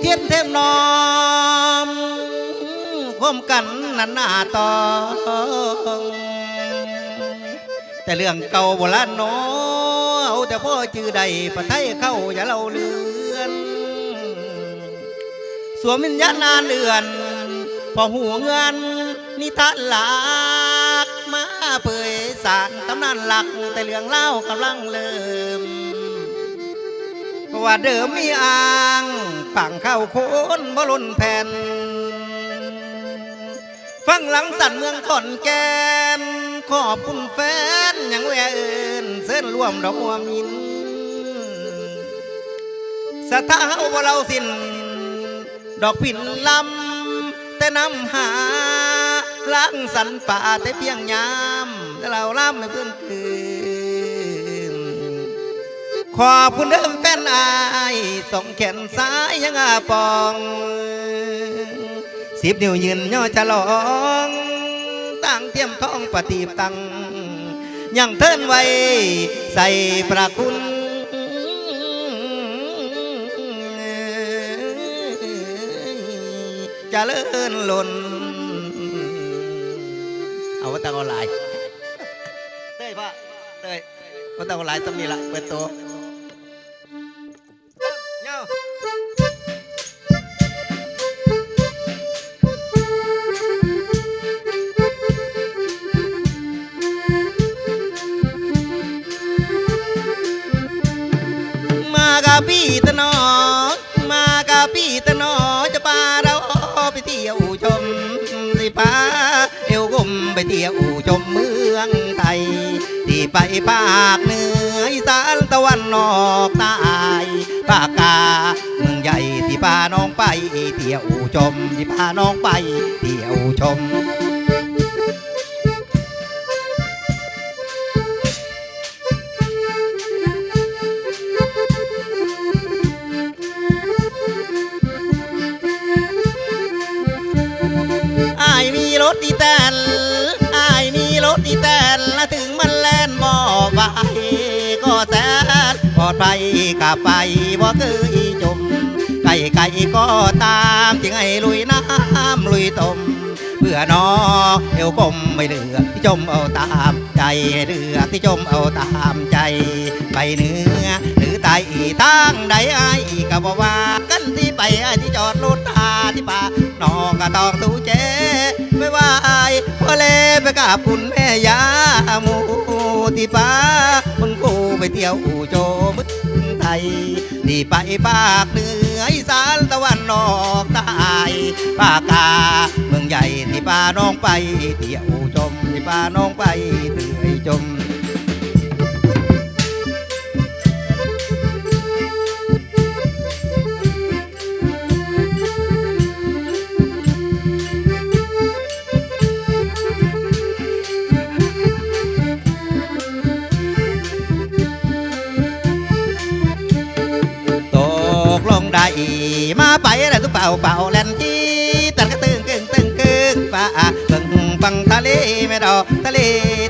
เทียนเทมนอมคมกันนันหน้าตองแต่เรื่องเก่าโบราณเนาะเอาแต่พ่อจือใดปะไทยเข้าอย่าเล่าเลือนสวมวิญญาณนานเดือน พอหูเงินนิทานหลักมาเผยสารตำนานหลักแต่เรื่องเล่ากำลังเริ่ม ว่าเดิมมีอ่างปังเข้าโคนบ่ล้นแผ่น ฟังหลังสันเมืองขอนแก่นขอบคุณแฟนยังแวเอินเส้นร่วมดอกบัวมินสถาเฮาบ่เราสิ้นดอกปิ่นลำแต่นำหาล้างสันป่าแต่เพียงยามแต่เราล่ำไม่เพื่อนคืน ขอบคุณเดิมแฟนอายส่งแขนซ้ายยังอาปองสิบนิ้วยืนย่อฉลองตั้งเทียมท้องปฏิบตังยังเทินไว้ใส่ประคุณจะเลื่อนหล่นเอาว่าตังออนไลน์เต้ยพ่อเต้ยว่าตังอนไลน์ต้องนี่ละเปิดตัว พี่ตะนอ มากับพี่ตะนอจะพาเราไปเที่ยวชมสิพาเอวกลมไปเที่ยวชมเมืองไทย ที่ไปภาคเหนืออีสานตะวันออกใต้ภาคกลางเมืองใหญ่ที่พาน้องไปเที่ยวชมที่พาน้องไปเที่ยวชม ถอีแตนอายมีรถอีแตนและถึงมันแล่นบ่ไปก็แสนปลอดภัยกลับไปบ่เคยจมไก่ไก่ก็ตามจึงให้ลุยน้ำลุยต้มเพื่อนอเอวกลมไม่เหลือที่จมเอาตามใจให้เลือที่จมเอาตามใจ ไปเนื้อหรือใต้ทางใดไอ้ก็บอกว่ากันที่ไปไอ้ที่จอดรถตาที่ป่าน้องก็ต้องตู้เจายพ่อแลไปกับคุณแม่ยาหมูที่ป่าคนกูไปเที่ยวอู่โจมึงไทยที่ไปภาคเหนืออีสานตะวันออกใต้ภาคกลางเมืองใหญ่ที่ป้าน้องไปเที่ยวชมที่ป้าน้องไปเที่ยวชม ไปแล้วทุกเป่าเป่าแลนจีตันก็ตึงกึ่งตึงกึ่งป่าเบิ่งฟังทะเลไม่ดอกทะเล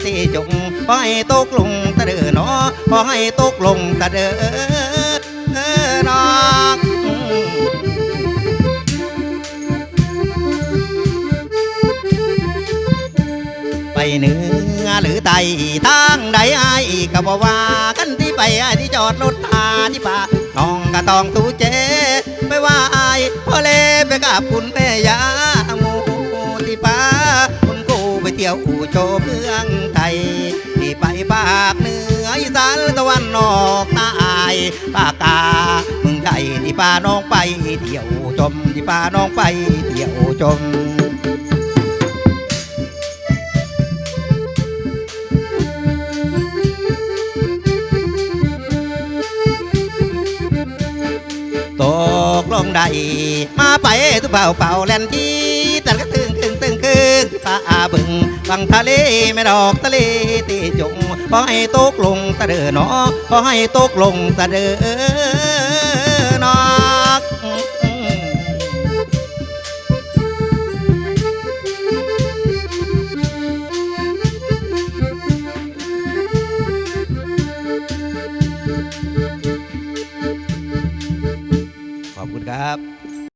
ตีจงพอให้ตกลงตะเดือเนาะพอให้ตกลงตะเดือนาะไปเหนือหรือใต้ทางใดไอ้ก็บอกว่ากันที่ไปไอ้ที่จอดรถตาที่ป่าน้องก็ต้องตูเจ ไม่ว่าอายพ่อเลไปกับคุณแม่ยาหมูที่ป้าคุณกูไปเที่ยวอู่โจเมืองไทยที่ไปภาคเหนืออีสานตะวันออกใต้ปาคกาเมืองใหญ่ที่ป้าน้องไปเที่ยวชมที่ป้าน้องไปเที่ยวชม ใดมาไปทุกเป่าเป่าแลนทีแต่ก็ตึงตึงตึงตึงป่าบึงฝั่งทะเลไม่ดอกทะเลตีจงพอให้ตกลงตะเด้อเนาะพอให้ตกลงตะเด้อ